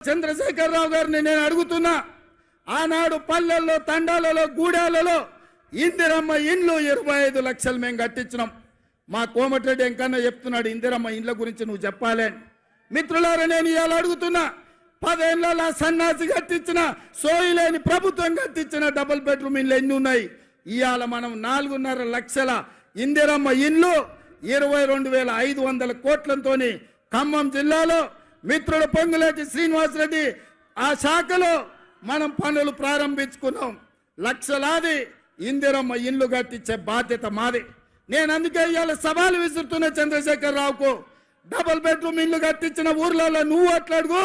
చంద్రశేఖరరావు గారిని నేను అడుగుతున్నా ఆనాడు పల్లెల్లో తండాలలో గూడాలలో ఇందిరమ్మ ఇండ్లు ఇరవై ఐదు లక్షలు మేము కట్టించినాం. మా కోమటిరెడ్డి ఎంకన్నా చెప్తున్నాడు ఇందిరమ్మ ఇండ్ల గురించి నువ్వు చెప్పాలి మిత్రులారా నేను ఇవాళ అడుగుతున్నా పదేళ్ళలో సన్నాసి కట్టించిన సోయిలేని ప్రభుత్వం కట్టించిన డబుల్ బెడ్రూమ్ ఇండ్లు ఎన్ని ఉన్నాయి? ఇవాళ మనం నాలుగున్నర లక్షల ఇందిరమ్మ ఇండ్లు ఇరవై రెండు వేల ఐదు వందల కోట్లతోని ఖమ్మం జిల్లాలో మిత్రుడు పొంగులేటి శ్రీనివాసరెడ్డి ఆ శాఖలో మనం పనులు ప్రారంభించుకున్నాం. లక్షలాది ఇందిరమ్మ ఇండ్లు కట్టించే బాధ్యత మాది. నేను అందుకే ఇవాళ సవాలు విసురుతున్న చంద్రశేఖర్ రావుకు డబుల్ బెడ్రూమ్ ఇల్లు కట్టించిన ఊర్లలో నువ్వు ఓట్లాడుగు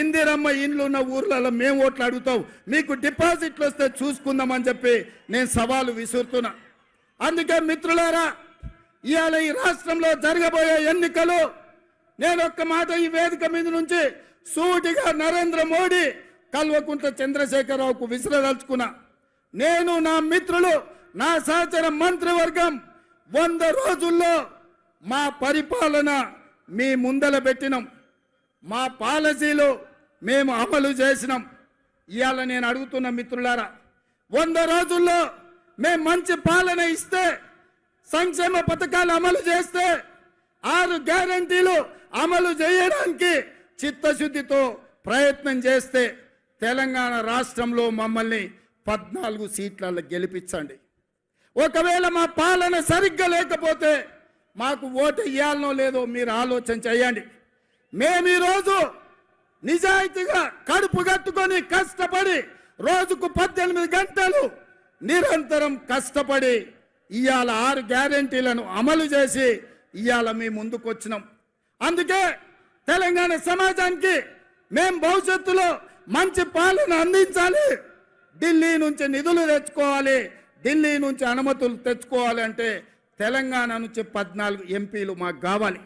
ఇందిరమ్మ ఇండ్లు ఉన్న ఊర్లలో మేము ఓట్లు అడుగుతాం మీకు డిపాజిట్లు వస్తే చూసుకుందామని చెప్పి నేను సవాలు విసురుతున్నా. అందుకే మిత్రులారా ఇవాళ ఈ రాష్ట్రంలో జరగబోయే ఎన్నికలు నేను ఒక్క మాట ఈ వేదిక మీద నుంచి సూటిగా నరేంద్ర మోడీ కల్వకుంట్ల చంద్రశేఖరరావుకు విసిరదలుచుకున్నా. నేను నా మిత్రులు నా సహచర మంత్రివర్గం వంద రోజుల్లో మా పరిపాలన మీ ముందల పెట్టినాం. మా పాలసీలు మేము అమలు చేసినాం. ఇవాళ నేను అడుగుతున్న మిత్రులారా వంద రోజుల్లో మేము మంచి పాలన ఇస్తే సంక్షేమ పథకాలు అమలు చేస్తే ఆరు గ్యారంటీలు అమలు చేయడానికి చిత్తశుద్ధితో ప్రయత్నం చేస్తే తెలంగాణ రాష్ట్రంలో మమ్మల్ని పద్నాలుగు సీట్లలో గెలిపించండి. ఒకవేళ మా పాలన సరిగ్గా లేకపోతే మాకు ఓటు ఇవ్వాలనో లేదో మీరు ఆలోచన చేయండి. మేము ఈరోజు నిజాయితీగా కడుపు కట్టుకొని కష్టపడి రోజుకు పద్దెనిమిది గంటలు నిరంతరం కష్టపడి ఇవాళ ఆరు గ్యారెంటీలను అమలు చేసి ఇవాళ మీ ముందుకు వచ్చినాం అందుకే తెలంగాణ సమాజానికి మేం భవిష్యత్తులో మంచి పాలన అందించాలి. ఢిల్లీ నుంచి నిధులు తెచ్చుకోవాలి. ఢిల్లీ నుంచి అనుమతులు తెచ్చుకోవాలి అంటే తెలంగాణ నుంచి పద్నాలుగు ఎంపీలు మాకు కావాలి.